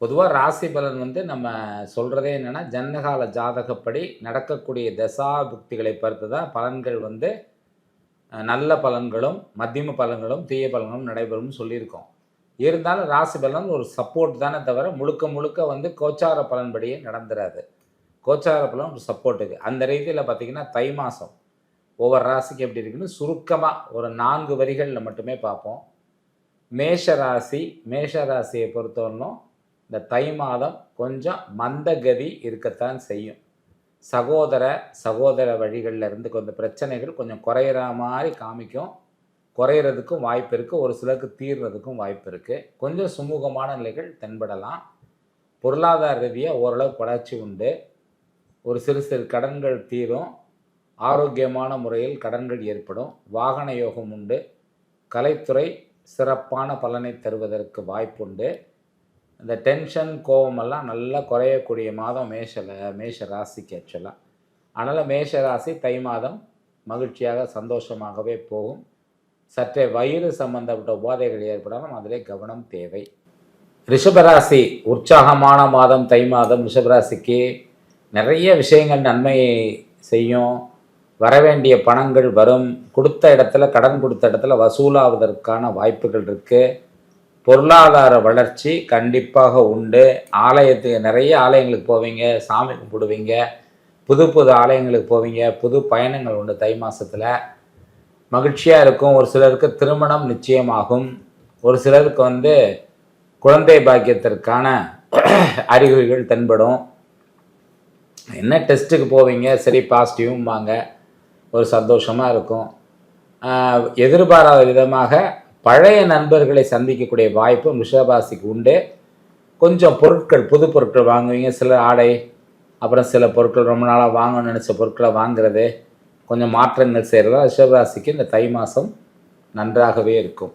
பொதுவாக ராசி பலன் வந்து நம்ம சொல்கிறதே என்னென்னா ஜன்னகால ஜாதகப்படி நடக்கக்கூடிய தசா புக்திகளை பொறுத்து தான் பலன்கள் வந்து நல்ல பலன்களும் மத்தியம பலன்களும் தீய பலன்களும் நடைபெறும்னு சொல்லியிருக்கோம். இருந்தாலும் ராசி பலன் ஒரு சப்போர்ட் தானே தவிர முழுக்க முழுக்க வந்து கோச்சார பலன்படியே நடந்துடாது கோச்சார பலன் ஒரு சப்போர்ட்டுக்கு அந்த ரீதியில் பார்த்தீங்கன்னா தை மாதம் ஒவ்வொரு ராசிக்கு எப்படி இருக்குன்னு சுருக்கமாக ஒரு நான்கு வரிகளில் மட்டுமே பார்ப்போம். மேஷ ராசி மேஷ ராசியை பொறுத்தவரைக்கும் இந்த தை மாதம் கொஞ்சம் மந்தகதி இருக்கத்தான் செய்யும். சகோதர சகோதர வழிகளில் இருந்து கொஞ்சம் பிரச்சனைகள் கொஞ்சம் குறையிற மாதிரி காமிக்கும். குறையிறதுக்கும் வாய்ப்பு இருக்குது ஒரு சிலருக்கு தீர்றதுக்கும் வாய்ப்பு இருக்குது கொஞ்சம் சுமூகமான நிலைகள் தென்படலாம். பொருளாதார ரீதியாக ஓரளவு வளர்ச்சி உண்டு. ஒரு சிறு சிறு கடன்கள் தீரும். ஆரோக்கியமான முறையில் கடன்கள் ஏற்படும். வாகன யோகம் உண்டு. கலைத்துறை சிறப்பான பலனை தருவதற்கு வாய்ப்புண்டு. இந்த டென்ஷன் கோபமெல்லாம் நல்லா குறையக்கூடிய மாதம் மேஷல மேஷ ராசிக்கு ஆக்சுவலாக அதனால் மேஷ ராசி தை மாதம் மகிழ்ச்சியாக சந்தோஷமாகவே போகும். சற்றே வயிறு சம்பந்தப்பட்ட உபாதைகள் ஏற்படாமல் அதிலே கவனம் தேவை. ரிஷபராசி உற்சாகமான மாதம் தை மாதம் ரிஷபராசிக்கு. நிறைய விஷயங்கள் நன்மையை செய்யும். வரவேண்டிய பணங்கள் வரும். கொடுத்த இடத்துல கடன் கொடுத்த இடத்துல வசூலாவதற்கான வாய்ப்புகள் இருக்குது பொருளாதார வளர்ச்சி கண்டிப்பாக உண்டு. ஆலயத்துக்கு நிறைய ஆலயங்களுக்கு போவீங்க சாமி கும்பிடுவீங்க புது புது ஆலயங்களுக்கு போவீங்க புது பயணங்கள் உண்டு தை மாதத்தில் மகிழ்ச்சியாக இருக்கும். ஒரு சிலருக்கு திருமணம் நிச்சயமாகும். ஒரு சிலருக்கு வந்து குழந்தை பாக்கியத்திற்கான அறிகுறிகள் தென்படும். என்ன டெஸ்ட்டுக்கு போவீங்க? சரி பாசிட்டிவும் வாங்க ஒரு சந்தோஷமாக இருக்கும். எதிர்பாராத விதமாக பழைய நண்பர்களை சந்திக்கக்கூடிய வாய்ப்பு ரிஷபராசிக்கு உண்டு. கொஞ்சம் பொருட்கள் புது பொருட்கள் வாங்குவீங்க. சில ஆடை அப்புறம் சில பொருட்கள் ரொம்ப நாளாக வாங்கணும்னு நினச்ச பொருட்களை வாங்குறது. கொஞ்சம் மாற்றங்கள் செய்கிறதா ரிஷபராசிக்கு இந்த தை மாதம் நன்றாகவே இருக்கும்.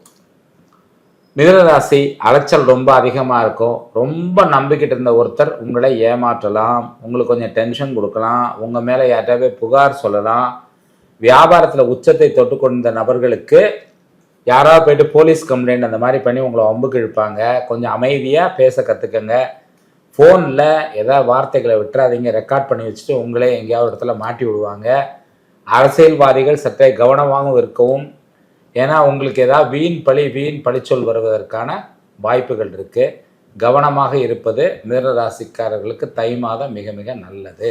மிதனராசி அலைச்சல் ரொம்ப அதிகமாக இருக்கும். ரொம்ப நம்பிக்கிட்டு இருந்த ஒருத்தர் உங்களை ஏமாற்றலாம். உங்களுக்கு கொஞ்சம் டென்ஷன் கொடுக்கலாம். உங்கள் மேலே யார்கிட்டவே புகார் சொல்லலாம். வியாபாரத்தில் உச்சத்தை தொட்டு கொண்ட நபர்களுக்கு யாராவது போயிட்டு போலீஸ் கம்ப்ளைண்ட் அந்த மாதிரி பண்ணி உங்களை ஒம்புக்கு இழுப்பாங்க. கொஞ்சம் அமைதியாக பேச கற்றுக்கங்க ஃபோனில் ஏதாவது வார்த்தைகளை விட்டுறாதீங்க. ரெக்கார்ட் பண்ணி வச்சுட்டு உங்களே எங்கேயாவது இடத்துல மாட்டி விடுவாங்க. அரசியல்வாதிகள் சற்றே கவனமாகவும் இருக்கவும் ஏன்னா உங்களுக்கு ஏதாவது வீண் பழி வீண் பழிச்சொல் வருவதற்கான வாய்ப்புகள் இருக்குது கவனமாக இருப்பது மிதனராசிக்காரர்களுக்கு தை மாதம் மிக மிக நல்லது.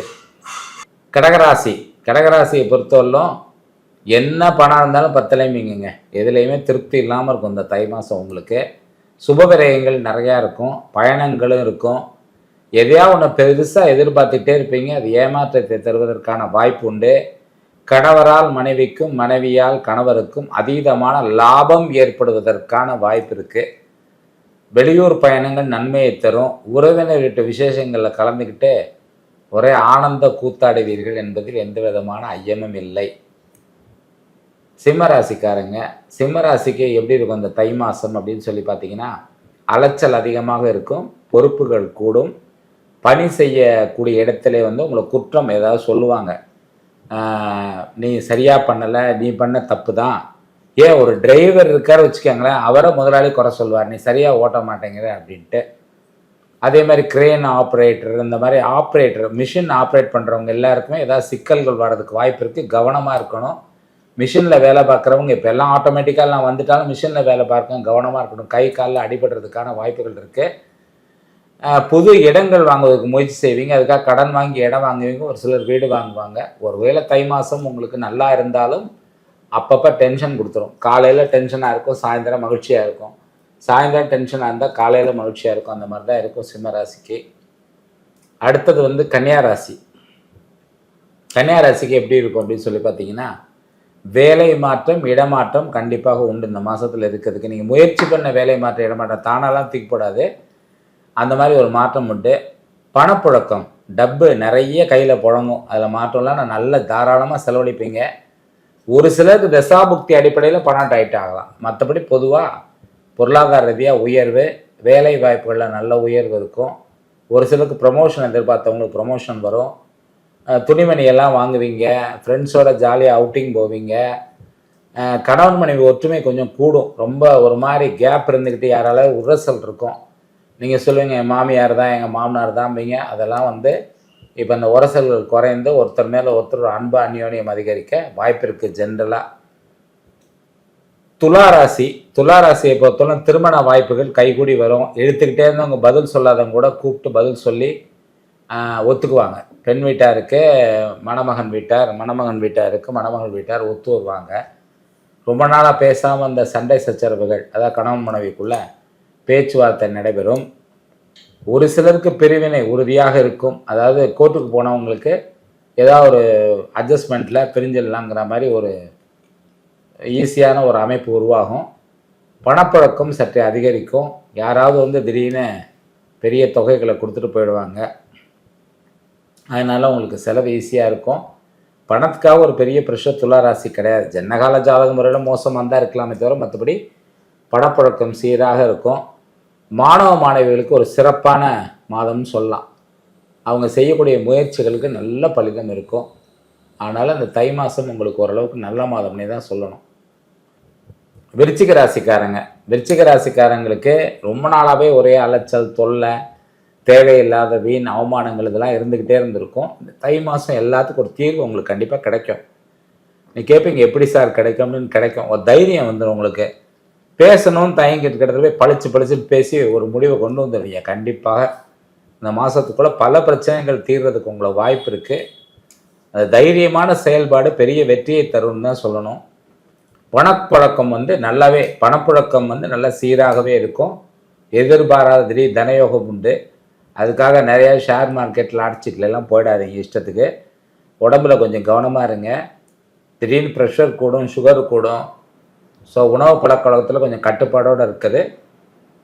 கடகராசி. கடகராசியை பொறுத்தவரையிலும் என்ன பணம் இருந்தாலும் பத்தலைமீங்க எதுலேயுமே திருப்தி இல்லாமல் இருக்கும் இந்த தை மாதம் உங்களுக்கு. சுபவிரயங்கள் நிறையா இருக்கும். பயணங்களும் இருக்கும். எதையா ஒன்று பெருசாக எதிர்பார்த்துட்டே இருப்பீங்க. அது ஏமாற்றத்தை தருவதற்கான வாய்ப்பு உண்டு. கணவரால் மனைவிக்கும் மனைவியால் கணவருக்கும் அதீதமான லாபம் ஏற்படுவதற்கான வாய்ப்பு இருக்குது வெளியூர் பயணங்கள் நன்மையை தரும். உறவினர்கிட்ட விசேஷங்களில் கலந்துக்கிட்டு ஒரே ஆனந்த கூத்தாடுவீர்கள் என்பதில் எந்த விதமான ஐயமும் இல்லை. சிம்மராசிக்காரங்க சிம்மராசிக்கு எப்படி இருக்கும் இந்த தை மாதம் அப்படின்னு சொல்லி பார்த்தீங்கன்னா அலைச்சல் அதிகமாக இருக்கும் பொறுப்புகள் கூடும். பணி செய்யக்கூடிய இடத்துல வந்து உங்களை குற்றம் ஏதாவது சொல்லுவாங்க. நீ சரியாக பண்ணலை நீ பண்ண தப்பு தான் ஏன் ஒரு டிரைவர் இருக்கார் வச்சுக்கோங்களேன் அவரை முதலாளி குறை சொல்லுவார். நீ சரியாக ஓட்ட மாட்டேங்கிற அப்படின்ட்டு. அதே மாதிரி கிரேன் ஆப்ரேட்டர் இந்த மாதிரி ஆப்ரேட்டர் மிஷின் ஆப்ரேட் பண்ணுறவங்க எல்லாருக்குமே ஏதாவது சிக்கல்கள் வர்றதுக்கு வாய்ப்பு இருக்குது கவனமாக இருக்கணும். மிஷினில் வேலை பார்க்குறவங்க இப்போ எல்லாம் ஆட்டோமேட்டிக்காக எல்லாம் வந்துட்டாலும் மிஷினில் வேலை பார்க்க கவனமாக இருக்கணும். கை காலில் அடிபடுறதுக்கான வாய்ப்புகள் இருக்குது புது இடங்கள் வாங்குவதற்கு முயற்சி செய்வீங்க. அதுக்காக கடன் வாங்கி இடம் வாங்குவீங்க. ஒரு சிலர் வீடு வாங்குவாங்க. ஒருவேளை தை மாதம் உங்களுக்கு நல்லா இருந்தாலும் அப்பப்போ டென்ஷன் கொடுத்துரும். காலையில் டென்ஷனாக இருக்கும் சாயந்தரம் மகிழ்ச்சியாக இருக்கும். சாயந்தரம் டென்ஷனாக இருந்தால் காலையில் மகிழ்ச்சியாக இருக்கும். அந்த மாதிரி தான் இருக்கும் சிம்ம ராசிக்கு. அடுத்தது வந்து கன்னியா ராசி. கன்னியா ராசிக்கு எப்படி இருக்கும் அப்படின்னு சொல்லி பார்த்தீங்கன்னா வேலை மாற்றம் இடமாற்றம் கண்டிப்பாக உண்டு. இந்த மாதத்தில் இருக்கிறதுக்கு நீங்கள் முயற்சி பண்ண வேலை மாற்றம் இடமாற்றம் தானாலாம் தூக்கி போடாது. அந்த மாதிரி ஒரு மாற்றம் உண்டு. பணப்புழக்கம் டப்பு நிறைய கையில் புழங்கும். அதில் மாற்றம்லாம் நான் நல்ல தாராளமாக செலவழிப்பீங்க. ஒரு சிலருக்கு தசாபுக்தி அடிப்படையில் பணம் டைட் ஆகலாம். மற்றபடி பொதுவாக பொருளாதார ரீதியாக உயர்வு வேலை வாய்ப்புகளில் நல்ல உயர்வு இருக்கும். ஒரு சிலருக்கு ப்ரமோஷன் எதிர்பார்த்தவங்களுக்கு ப்ரமோஷன் வரும். துணிமணியெல்லாம் வாங்குவீங்க ஃப்ரெண்ட்ஸோட ஜாலியாக அவுட்டிங் போவீங்க. கணவன் மனைவி ஒற்றுமை கொஞ்சம் கூடும். ரொம்ப ஒரு மாதிரி கேப் இருந்துக்கிட்டு யாரால உரசல் இருக்கும். நீங்கள் சொல்லுவீங்க என் மாமியார் தான் எங்கள் மாமனார் தான்பீங்க அதெல்லாம் வந்து இப்போ இந்த உரசல்கள் குறைந்து ஒருத்தர் மேலே ஒருத்தர் அன்பு அந்யோன்யம் அதிகரிக்க வாய்ப்பு இருக்குது ஜென்ரலாக துளாராசி. துளாராசியை பொறுத்தவரை திருமண வாய்ப்புகள் கைகூடி வரும். எழுத்துக்கிட்டே இருந்தவங்க பதில் சொல்லாதவங்க கூட கூப்பிட்டு பதில் சொல்லி ஒத்துக்குவாங்க. பெண் வீட்டாருக்கு மணமகன் வீட்டார் மணமகன் வீட்டாருக்கு மணமகள் வீட்டார் ஒத்து வருவாங்க. ரொம்ப நாளாக பேசாமல் அந்த சண்டை சச்சரவுகள் அதாவது கணவன் மனைவிக்குள்ளே பேச்சுவார்த்தை நடைபெறும். ஒரு சிலருக்கு பிரிவினை உறுதியாக இருக்கும். அதாவது கோர்ட்டுக்கு போனவங்களுக்கு ஏதாவது ஒரு அட்ஜஸ்ட்மெண்ட்டில் பிரிஞ்சிடலாங்கிற மாதிரி ஒரு ஈஸியான ஒரு அமைப்பு உருவாகும். பணப்பழக்கம் சற்று அதிகரிக்கும். யாராவது வந்து திடீர்னு பெரிய தொகைகளை கொடுத்துட்டு போயிடுவாங்க. அதனால் உங்களுக்கு செலவு ஈஸியாக இருக்கும். பணத்துக்காக ஒரு பெரிய ப்ரெஷர் துளாராசி கிடையாது. ஜன்னகால ஜாதக முறையில் மோசமாக தான் இருக்கலாமே தவிர மற்றபடி பணப்புழக்கம் சீராக இருக்கும். மாணவ மாணவிகளுக்கு ஒரு சிறப்பான மாதம்னு சொல்லலாம். அவங்க செய்யக்கூடிய முயற்சிகளுக்கு நல்ல பலிதம் இருக்கும். அதனால் அந்த தை மாதம் உங்களுக்கு ஓரளவுக்கு நல்ல மாதம்னே தான் சொல்லணும். விருச்சிக ராசிக்காரங்க. விருச்சிக ராசிக்காரங்களுக்கு ரொம்ப நாளாகவே ஒரே அலைச்சல் தொல்லை தேவையில்லாத வீண் அவமானங்கள் இதெல்லாம் இருந்துக்கிட்டே இருந்திருக்கும். இந்த தை மாதம் எல்லாத்துக்கும் ஒரு தீர்வு உங்களுக்கு கண்டிப்பாக கிடைக்கும். நீ கேட்பீங்க எப்படி சார் கிடைக்கும்னு கிடைக்கும். ஒரு தைரியம் வந்துடும் உங்களுக்கு. பேசணும்னு தயங்கிட்டு கிட்டத்தில் போய் பழிச்சு பளிச்சுன்னு பேசி ஒரு முடிவை கொண்டு வந்துடுவீங்க கண்டிப்பாக இந்த மாதத்துக்குள்ளே பல பிரச்சனைகள் தீர்றதுக்கு உங்களுக்கு வாய்ப்பு இருக்குது அது தைரியமான செயல்பாடு பெரிய வெற்றியை தரும்னு தான் சொல்லணும். பணப்புழக்கம் வந்து நல்லாவே பணப்புழக்கம் வந்து நல்லா சீராகவே இருக்கும். எதிர்பாராத திடீர் தனயோகம் உண்டு. அதுக்காக நிறையா ஷேர் மார்க்கெட் லாட்சிட்ல போயிடாதீங்க இஷ்டத்துக்கு. உடம்புல கொஞ்சம் கவனமாக இருங்க. திடீர்னு ப்ரெஷர் கூடும் சுகர் கூடும். ஸோ உணவு பழக்கவழக்கத்தில் கொஞ்சம் கட்டுப்பாடோடு இருக்கிறது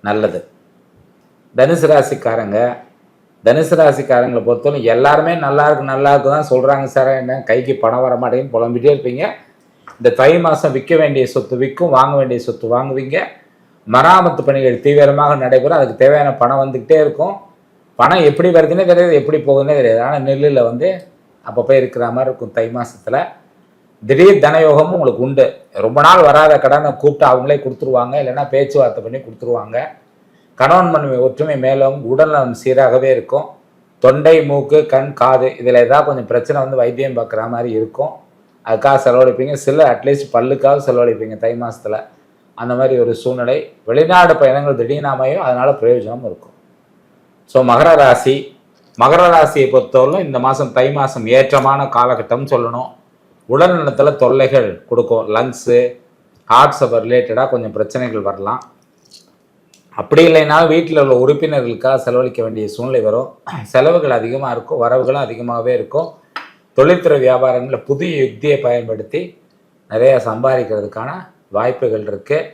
நல்லது. தனுசு ராசிக்காரங்க தனுசு ராசிக்காரங்களை பொறுத்தவரை எல்லாருமே நல்லா இருக்கு நல்லா இருக்கு தான் சொல்கிறாங்க சார் என்ன கைக்கு பணம் வர மாட்டேங்குன்னு புலம்பிட்டே இருப்பீங்க. இந்த தை மாதம் விற்க வேண்டிய சொத்து விற்கும் வாங்க வேண்டிய சொத்து வாங்குவீங்க. மராமத்து பணிகள் தீவிரமாக நடைபெறும் அதுக்கு தேவையான பணம் வந்துக்கிட்டே இருக்கும். பணம் எப்படி வருதுன்னே தெரியாது எப்படி போகுதுன்னே தெரியாது. ஆனால் நெல்லில் வந்து அப்பப்போ இருக்கிற மாதிரி இருக்கும். தை மாதத்தில் திடீர் தனயோகமும் உங்களுக்கு உண்டு. ரொம்ப நாள் வராத கடனை கூப்பிட்டு அவங்களே கொடுத்துருவாங்க. இல்லைன்னா பேச்சுவார்த்தை பண்ணி கொடுத்துருவாங்க. கணவன் மனைவி ஒற்றுமை மேலும் உடல்நலம் சீராகவே இருக்கும். தொண்டை மூக்கு கண் காது இதில் ஏதாவது கொஞ்சம் பிரச்சனை வந்து வைத்தியம் பார்க்குற மாதிரி இருக்கும். அதுக்காக செலவழிப்பீங்க. சில அட்லீஸ்ட் பல்லுக்காக செலவழிப்பீங்க தை மாதத்தில் அந்த மாதிரி ஒரு சூழ்நிலை. வெளிநாடு பயணங்கள் திடீர்னு அமையும். அதனால பிரயோஜனமும் இருக்கும். ஸோ மகர ராசி மகர ராசியை பொறுத்தவரையிலும் இந்த மாதம் தை மாதம் ஏற்றமான காலகட்டம்னு சொல்லணும். உடல் நலத்தில் தொல்லைகள் கொடுக்கும். லங்ஸு ஹார்ட்ஸ் ரிலேட்டடாக கொஞ்சம் பிரச்சனைகள் வரலாம். அப்படி இல்லைனாலும் வீட்டில் உள்ள உறுப்பினர்களுக்காக செலவழிக்க வேண்டிய சூழ்நிலை வரும். செலவுகள் அதிகமாக இருக்கும் வரவுகளும் அதிகமாகவே இருக்கும். தொழில்துறை வியாபாரங்களில் புதிய யுக்தியை பயன்படுத்தி நிறையா சம்பாதிக்கிறதுக்கான வாய்ப்புகள் இருக்குது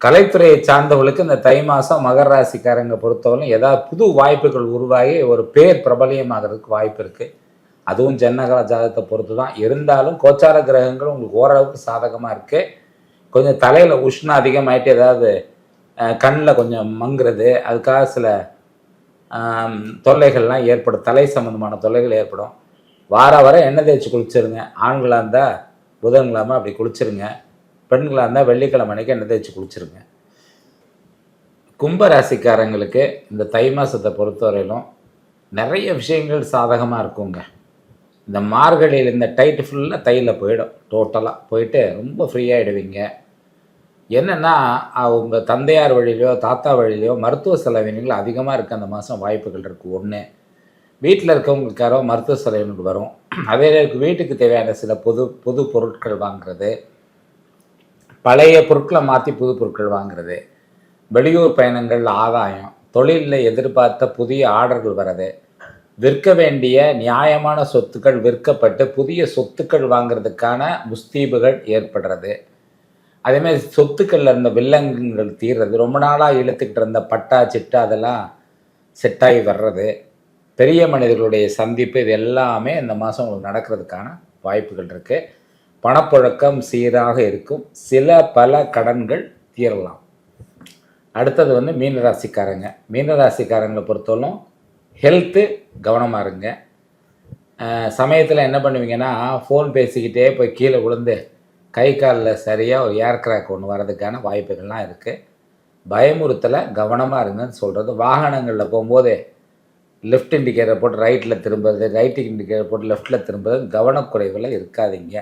கலைத்துறையை சார்ந்தவர்களுக்கு இந்த தை மாதம் மகர ராசிக்காரங்க பொறுத்தவரையும் ஏதாவது புது வாய்ப்புகள் உருவாகி ஒரு பேர் பிரபலியமாகிறதுக்கு வாய்ப்பு இருக்குது அதுவும் ஜன்னகர ஜாதகத்தை பொறுத்து தான் இருந்தாலும் கோச்சார கிரகங்கள் உங்களுக்கு ஓரளவுக்கு சாதகமாக இருக்குது கொஞ்சம் தலையில் உஷ்ணம் அதிகமாகிட்டு ஏதாவது கண்ணில் கொஞ்சம் மங்குறது அதுக்காக சில தொல்லைகள்லாம் ஏற்படும். தலை சம்மந்தமான தொல்லைகள் ஏற்படும். வார வாரம் எண்ணெய் தேய்ச்சி குளிச்சிருங்க. ஆண்களாக இருந்தால் புதன்கிழமை அப்படி குளிச்சிருங்க. பெண்களாக இருந்தால் வெள்ளிக்கிழமை அன்றைக்கி எண்ணெய் தேய்ச்சி குளிச்சிருங்க. கும்ப ராசிக்காரங்களுக்கு இந்த தை மாதத்தை பொறுத்தவரையிலும் நிறைய விஷயங்கள் சாதகமாக இருக்குங்க. இந்த மார்கழியில் இந்த டைட்டு ஃபுல்லாக தையில் போயிடும். டோட்டலாக போயிட்டு ரொம்ப ஃப்ரீயாகிடுவீங்க என்னென்னா அவங்க தந்தையார் வழியிலையோ தாத்தா வழியிலையோ மருத்துவ செலவினங்கள் அதிகமாக இருக்க. அந்த மாதம் வாய்ப்புகள் இருக்குது ஒன்று வீட்டில் இருக்கவங்களுக்கு யாரோ மருத்துவ செலவினங்கள் வரும். அதே வீட்டுக்கு தேவையான சில புது புது பொருட்கள் வாங்குறது. பழைய பொருட்களை மாற்றி புது பொருட்கள் வாங்குறது வெளியூர் பயணங்கள் ஆதாயம் தொழிலில் எதிர்பார்த்த புதிய ஆர்டர்கள் வர்றது விற்க வேண்டிய நியாயமான சொத்துக்கள் விற்கப்பட்டு புதிய சொத்துக்கள் வாங்குறதுக்கான முஸ்தீபுகள் ஏற்படுறது. அதேமாதிரி சொத்துக்களில் இருந்த வில்லங்கங்கள் தீர்றது ரொம்ப நாளாக இழுத்துக்கிட்டு இருந்த பட்டா சிட்டா அதெல்லாம் செட்டாகி வர்றது பெரிய மனிதர்களுடைய சந்திப்பு இது எல்லாமே இந்த மாதம் உங்களுக்கு நடக்கிறதுக்கான வாய்ப்புகள் இருக்குது பணப்புழக்கம் சீராக இருக்கும். சில பல கடன்கள் தீரலாம். அடுத்தது வந்து மீனராசிக்காரங்க. மீனராசிக்காரங்களை பொறுத்தவரைக்கும் ஹெல்த்து கவனமாக இருங்க. சமயத்தில் என்ன பண்ணுவீங்கன்னா ஃபோன் பேசிக்கிட்டே போய் கீழே விழுந்து கை காலில் சரியாக ஒரு ஏர் கிராக் ஒன்று வர்றதுக்கான வாய்ப்புகள்லாம் இருக்குது பயமுறுத்தலை கவனமாக இருங்கன்னு சொல்கிறது வாகனங்களில் போகும்போது லெஃப்ட் இண்டிகேட்டர் போட்டு ரைட்டில் திரும்புறது ரைட் இண்டிகேட்டர் போட்டு லெஃப்ட்டில் திரும்புறது கவனக்குறைவில் இருக்காதீங்க.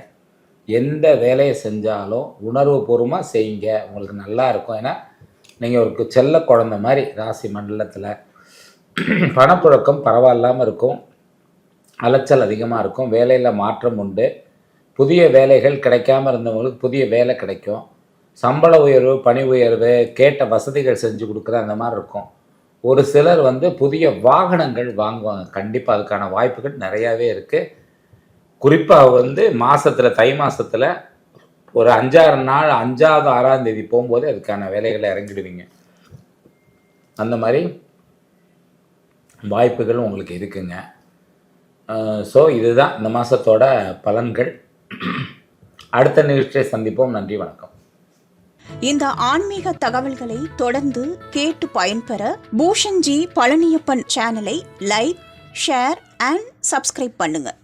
எந்த வேலையை செஞ்சாலும் உணர்வுபூர்வமாக செய்யுங்க. உங்களுக்கு நல்லா இருக்கும். ஏன்னா நீங்கள் ஒரு செல்ல குழந்த மாதிரி ராசி மண்டலத்தில் பணப்புழக்கம் பரவாயில்லாமல் இருக்கும். அலைச்சல் அதிகமாக இருக்கும். வேலையில் மாற்றம் உண்டு. புதிய வேலைகள் கிடைக்காம இருந்தவங்களுக்கு புதிய வேலை கிடைக்கும். சம்பள உயர்வு பணி உயர்வு கேட்ட வசதிகள் செஞ்சு கொடுக்குற அந்த மாதிரி இருக்கும். ஒரு சிலர் வந்து புதிய வாகனங்கள் வாங்குவாங்க. கண்டிப்பாக அதுக்கான வாய்ப்புகள் நிறையாவே இருக்குது குறிப்பாக வந்து மாதத்தில் தை மாதத்தில் ஒரு அஞ்சாறு நாள் அஞ்சாவது ஆறாம் தேதி போகும்போது அதுக்கான வேலைகளை இறங்கிடுவீங்க. அந்த மாதிரி வாய்ப்புகள் உங்களுக்கு இருக்குங்க. ஸோ இதுதான் இந்த மாதத்தோட பலன்கள். அடுத்த நிகழ்ச்சியை சந்திப்போம். நன்றி வணக்கம். இந்த ஆன்மீக தகவல்களை தொடர்ந்து கேட்டு பயன்பெற பூஷன்ஜி பழனியப்பன் சேனலை லைக் ஷேர் அண்ட் சப்ஸ்கிரைப் பண்ணுங்கள்